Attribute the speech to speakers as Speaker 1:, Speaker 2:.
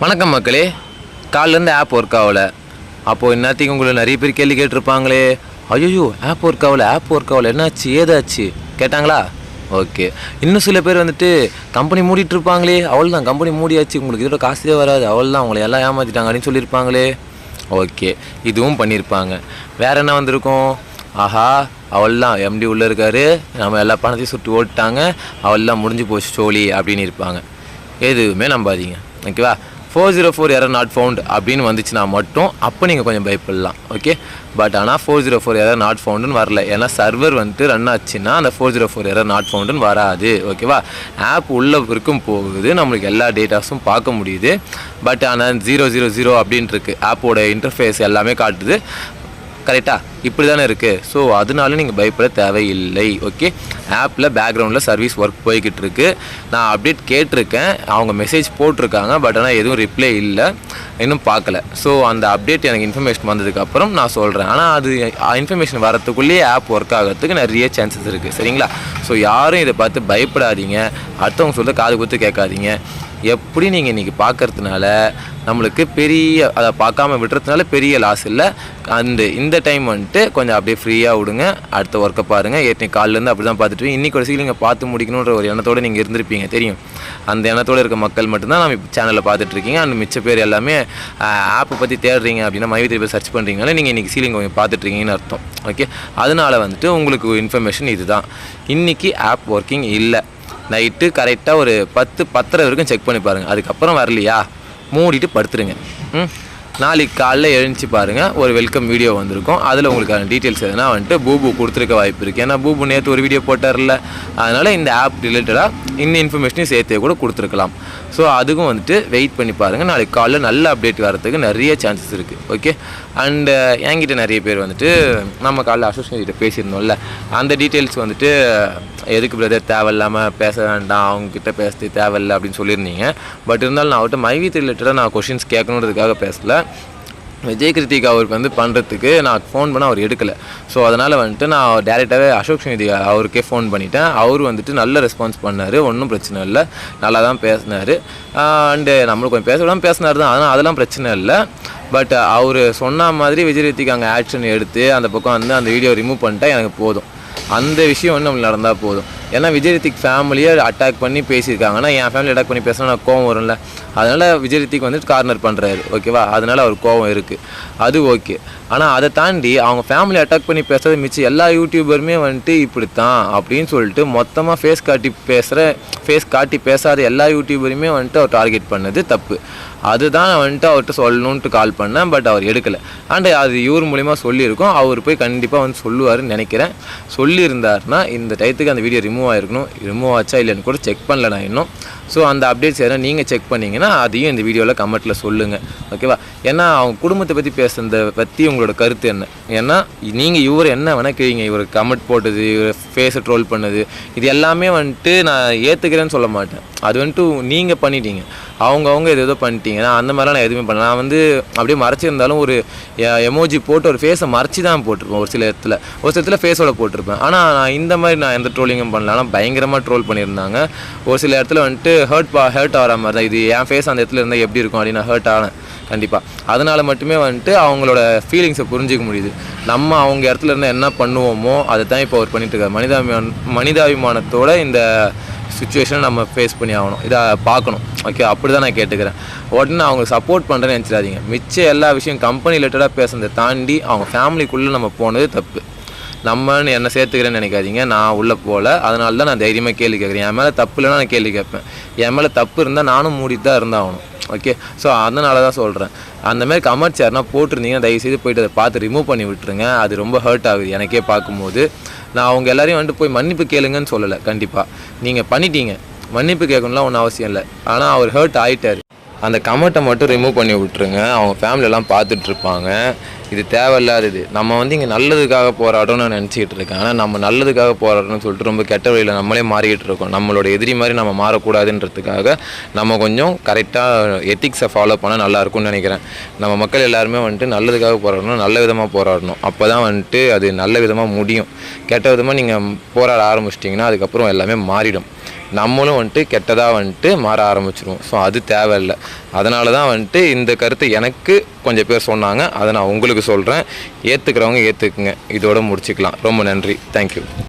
Speaker 1: வணக்கம் மக்களே. காலிலேருந்து app work ஆகலை. அப்போது என்னத்தையும் உங்களை நிறைய பேர் கேள்வி கேட்டிருப்பாங்களே? ஐயோ ஆப் ஒர்க் ஆகலை ஆப் ஒர்க் ஆகலை. என்னாச்சு ஏதாச்சு? கேட்டாங்களா? ஓகே. இன்னும் சில பேர் வந்துட்டு கம்பெனி மூடிட்டு இருப்பாங்களே. அவள் தான் கம்பெனி மூடியாச்சு. உங்களுக்கு இதோட காசே வராது. அவள் தான் அவங்கள எல்லாம் ஏமாற்றிட்டாங்க அப்படின்னு சொல்லியிருப்பாங்களே. ஓகே. இதுவும் பண்ணியிருப்பாங்க. வேற என்ன வந்திருக்கும்? ஆஹா அவள்லாம் எம்டி உள்ளே இருக்காரு. நம்ம எல்லா பணத்தையும் சுட்டு ஓட்டாங்க அவள்லாம் முடிஞ்சு போச்சு சோழி அப்படின்னு இருப்பாங்க. எதுவுமே நம்பாதீங்க. ஓகேவா? Four zero four error not found அப்படின்னு வந்துச்சுன்னா மட்டும் அப்போ நீங்கள் கொஞ்சம் பயப்படலாம் ஓகே பட் ஆனால் four zero four error not ஃபவுண்டுன்னு வரல. ஏன்னா சர்வர் வந்துட்டு ரன் ஆச்சுன்னா அந்த four zero four error not ஃபவுண்டுன்னு வராது ஓகேவா ஆப் உள்ளே இருக்கும் போகுது நம்மளுக்கு எல்லா டேட்டாஸும் பார்க்க முடியுது. பட் ஆனால் ஜீரோ ஜீரோ ஜீரோ அப்படின்ட்டு இருக்கு. ஆப்போட இன்டர்ஃபேஸ் எல்லாமே காட்டுது. கரெக்டாக இப்படி தானே இருக்குது ஸோ அதனால நீங்கள் பயப்பட தேவையில்லை ஓகே ஆப்பில் பேக்ரவுண்டில் சர்வீஸ் ஒர்க் போய்கிட்டு இருக்கு. நான் அப்டேட் கேட்டிருக்கேன். அவங்க மெசேஜ் போட்டிருக்காங்க பட் ஆனால் எதுவும் ரிப்ளை இல்லை. இன்னும் பார்க்கல. ஸோ அந்த அப்டேட் எனக்கு இன்ஃபர்மேஷன் வந்ததுக்கப்புறம் நான் சொல்கிறேன் ஆனால் அது இன்ஃபர்மேஷன் வரத்துக்குள்ளேயே ஆப் ஒர்க் ஆகிறதுக்கு நிறைய சான்சஸ் இருக்குது சரிங்களா? ஸோ யாரும் இதை பார்த்து பயப்படாதீங்க. அடுத்தவங்க சொல்ல காது கொடுத்து கேட்காதீங்க. எப்படி நீங்கள் இன்றைக்கி பார்க்கறதுனால நம்மளுக்கு பெரிய அதை பார்க்காம விடுறதுனால பெரிய லாஸ் இல்லை. அந்த இந்த டைம் வந்துட்டு கொஞ்சம் அப்படியே ஃப்ரீயாக விடுங்க. அடுத்த ஒர்க்கை பாருங்கள் ஏற்கனவே காலிலேருந்து அப்படி தான் பார்த்துட்டு இன்றைக்கி ஒரு சீக்கிரம் நீங்கள் பார்த்து முடிக்கணுன்ற ஒரு எண்ணத்தோடு நீங்கள் இருந்திருப்பீங்க. தெரியும். அந்த எண்ணத்தோடு இருக்க மக்கள் மட்டும்தான் நம்ம சேனலில் பார்த்துட்ருக்கீங்க அந்த மிச்ச பேர் எல்லாமே ஆப்பை பற்றி தேடுறீங்க அப்படின்னா மைவி திருப்பி சர்ச் பண்ணுறீங்களா நீங்கள் இன்றைக்கி சீலிங் கொஞ்சம் பார்த்துட்ருக்கீங்கன்னு அர்த்தம். ஓகே அதனால வந்துட்டு உங்களுக்கு இன்ஃபர்மேஷன் இதுதான். இன்றைக்கி ஆப் ஒர்க்கிங் இல்லை. நைட்டு கரெக்டாக ஒரு பத்து பத்தரை வரைக்கும் செக் பண்ணி பாருங்கள் அதுக்கப்புறம் வரலையா? மூடிட்டு படுத்துருங்க. ம்? நாளைக்கு காலைல எழுந்துச்சு பாருங்கள் ஒரு வெல்கம் வீடியோ வந்திருக்கும். அதில் உங்களுக்கான டீட்டெயில்ஸ் எதுனா வந்துட்டு பூபு கொடுத்துருக்க வாய்ப்பு இருக்குது ஏன்னா பூபு நேற்று ஒரு வீடியோ போட்டார்ல. அதனால் இந்த ஆப் ரிலேட்டடாக இந்த இன்ஃபர்மேஷனையும் சேர்த்தே கூட கொடுத்துருக்கலாம். ஸோ அதுக்கும் வந்துட்டு வெயிட் பண்ணி பாருங்கள் நாளைக்கு காலைல நல்ல அப்டேட் வரதுக்கு நிறைய சான்சஸ் இருக்குது ஓகே அண்டு என்கிட்ட நிறைய பேர் வந்துட்டு நம்ம காலைல அசோசியேஷன் கிட்ட பேசியிருந்தோம்ல. அந்த டீட்டெயில்ஸ் வந்துட்டு எதுக்கு பிரதர் தேவையில்லாமல் பேச வேண்டாம். அவங்கக்கிட்ட பேசுறது தேவையில்லை அப்படின்னு சொல்லியிருந்தீங்க. பட் இருந்தாலும் நான் அவர்கிட்ட மைவி ரிலேட்டடாக நான் கொஷின்ஸ் கேட்கணுன்றதுக்காக பேசலை. விஜய் கிருத்திக் அவருக்கு வந்து பண்ணுறதுக்கு நான் ஃபோன் பண்ண அவர் எடுக்கலை. ஸோ அதனால் வந்துட்டு நான் டேரெக்டாகவே அசோக் நிதி அவருக்கே ஃபோன் பண்ணிட்டேன். அவர் வந்துட்டு நல்ல ரெஸ்பான்ஸ் பண்ணார். ஒன்றும் பிரச்சனை இல்லை. நல்லா தான் பேசினார் அண்டு நம்மளுக்கு கொஞ்சம் பேச விடாமல் பேசினார் தான். அதனால் அதெல்லாம் பிரச்சனை இல்லை. பட் அவர் சொன்ன மாதிரி விஜய் கிருத்திக் அங்கே ஆக்ஷன் எடுத்து அந்த பக்கம் வந்து அந்த வீடியோ ரிமூவ் பண்ணிட்டா எனக்கு போதும். அந்த விஷயம் வந்து நம்மளுக்கு நடந்தால் போதும். ஏன்னா விஜய் ரித்திக் ஃபேமிலியை அட்டாக் பண்ணி பேசியிருக்காங்க. ஆனால் என் ஃபேமிலி அட்டாக் பண்ணி பேசினா எனக்கு கோவம் வரும்ல. அதனால் விஜய் ரித்திக் வந்துட்டு கார்னர் பண்ணுறாரு ஓகேவா அதனால் அவர் கோவம் இருக்குது அது ஓகே ஆனால் அதை தாண்டி அவங்க ஃபேமிலி அட்டாக் பண்ணி பேசுறது மிச்சம் எல்லா யூடியூபருமே வந்துட்டு இப்படி தான் அப்படின்னு சொல்லிட்டு மொத்தமாக ஃபேஸ் காட்டி பேசுகிற ஃபேஸ் காட்டி பேசாத எல்லா யூடியூபரையுமே வந்துட்டு அவர் டார்கெட் பண்ணது தப்பு. அதுதான் நான் வந்துட்டு அவர்கிட்ட சொல்லணுன்ட்டு கால் பண்ணேன் பட் அவர் எடுக்கலை. அண்ட் அது இவர் மூலிமா சொல்லியிருக்கோம். அவர் போய் கண்டிப்பாக வந்து சொல்லுவார்னு நினைக்கிறேன். சொல்லியிருந்தாருன்னா இந்த டயத்துக்கு அந்த வீடியோ ரிமூவ் ஆகிருக்கணும் ரிமூவ் ஆச்சா இல்லைன்னு கூட செக் பண்ணல நான் இன்னும். ஸோ அந்த அப்டேட்ஸ் எதனா நீங்கள் செக் பண்ணிங்கன்னா அதையும் இந்த வீடியோவில் கமெண்ட்டில் சொல்லுங்கள் ஓகேவா ஏன்னா அவங்க குடும்பத்தை பற்றி பேசுகிறத பற்றி உங்களோட கருத்து என்ன? ஏன்னா நீங்கள் இவர் என்ன வேணால் கேங்க இவர் கமெண்ட் போட்டது இவர் ஃபேஸை ட்ரோல் பண்ணது இது எல்லாமே வந்துட்டு நான் ஏற்றுக்கிறேன்னு சொல்ல மாட்டேன். அது வந்துட்டு நீங்கள் பண்ணிட்டீங்க. அவங்கவுங்க எது ஏதோ பண்ணிட்டீங்க. நான் அந்த மாதிரிலாம் நான் எதுவுமே பண்ணல. நான் வந்து அப்படியே மறைச்சிருந்தாலும் ஒரு எமோஜி போட்டு ஒரு ஃபேஸை மறைச்சி தான் போட்டிருப்பேன். ஒரு சில இடத்துல. ஒரு சில இடத்துல ஃபேஸோட போட்டிருப்பேன். ஆனால் நான் இந்த மாதிரி நான் எந்த ட்ரோலிங்கும் பண்ணல. ஆனால் பயங்கரமாக ட்ரோல் பண்ணியிருந்தாங்க. ஒரு சில இடத்துல வந்துட்டு ஹர்ட் பா ஹர்ட் ஆகிற மாதிரி தான். இது என் ஃபேஸ் அந்த இடத்துல இருந்தால் எப்படி இருக்கும் அப்படின்னு ஹர்ட் ஆனேன். கண்டிப்பாக அதனால் மட்டுமே வந்துட்டு அவங்களோட ஃபீலிங்ஸை புரிஞ்சிக்க முடியுது. நம்ம அவங்க இடத்துல இருந்தால் என்ன பண்ணுவோமோ அதை தான் இப்போ அவர் பண்ணிட்டு மனிதாபிமான மனிதாபிமானத்தோட இந்த சுச்சுவேஷனை நம்ம ஃபேஸ் பண்ணி ஆகணும். இதை பார்க்கணும். ஓகே அப்படி தான் நான் கேட்டுக்கிறேன். உடனே அவங்க சப்போர்ட் பண்ணுறேன்னு நினச்சிடாதீங்க. மிச்ச எல்லா விஷயம் கம்பெனி ரிலேட்டடாக பேசுறதை தாண்டி அவங்க ஃபேமிலிக்குள்ளே நம்ம போனது தப்பு. நம்மன்னு என்ன சேர்த்துக்கிறேன்னு நினைக்காதீங்க. நான் உள்ளே போகல அதனால தான் நான் தைரியமாக கேள்வி கேட்குறேன். என் மேலே தப்பு இல்லைனா நான் கேள்வி கேட்பேன். என் மேலே தப்பு இருந்தால் நானும் மூடிட்டு தான் இருந்தாகணும். ஓகே ஸோ அதனால தான் சொல்கிறேன் அந்தமாரி கமெண்ட்ஸ் யாருனா போட்டிருந்தீங்கன்னா தயவுசெய்து போயிட்டு அதை பார்த்து ரிமூவ் பண்ணி விட்டுருங்க. அது ரொம்ப ஹர்ட் ஆகுது எனக்கே பார்க்கும்போது. நான் அவங்க எல்லாரையும் வந்துட்டு போய் மன்னிப்பு கேளுங்கன்னு சொல்லலை. கண்டிப்பாக நீங்கள் பண்ணிட்டீங்க. மன்னிப்பு கேட்கணும்லாம் ஒன்றும் அவசியம் இல்லை. ஆனால் அவர் ஹர்ட் ஆகிட்டார் அந்த கமெண்ட்டை மட்டும் ரிமூவ் பண்ணி விட்ருங்க அவங்க ஃபேமிலியெல்லாம் பார்த்துட்ருப்பாங்க. இது தேவையில்லாதது. நம்ம வந்து இங்கே நல்லதுக்காக போராடணும்னு நான் நினச்சிக்கிட்டு இருக்கேன். ஆனால் நம்ம நல்லதுக்காக போராடணும்னு சொல்லிட்டு ரொம்ப கெட்ட வழியில் நம்மளே மாறிக்கிட்டு இருக்கோம். நம்மளோட எதிரி மாதிரி நம்ம மாறக்கூடாதுன்றதுக்காக நம்ம கொஞ்சம் கரெக்டாக எத்திக்ஸை ஃபாலோ பண்ணால் நல்லா இருக்கும்னு நினைக்கிறேன். நம்ம மக்கள் எல்லாருமே வந்துட்டு நல்லதுக்காக போராடணும் நல்ல விதமாக போராடணும். அப்போ தான் வந்துட்டு அது நல்ல விதமாக முடியும். கெட்ட விதமாக நீங்கள் போராட ஆரம்பிச்சிட்டிங்கன்னா அதுக்கப்புறம் எல்லாமே மாறிடும். நம்மளும் வந்துட்டு கெட்டதாக வந்துட்டு மாற ஆரம்பிச்சிருவோம். ஸோ அது தேவையில்லை. அதனால தான் வந்துட்டு இந்த கருத்தை எனக்கு கொஞ்சம் பேர் சொன்னாங்க. அதை நான் உங்களுக்கு சொல்கிறேன் ஏற்றுக்கிறவங்க ஏற்றுக்குங்க இதோட முடிச்சுக்கலாம். ரொம்ப நன்றி. தேங்க்யூ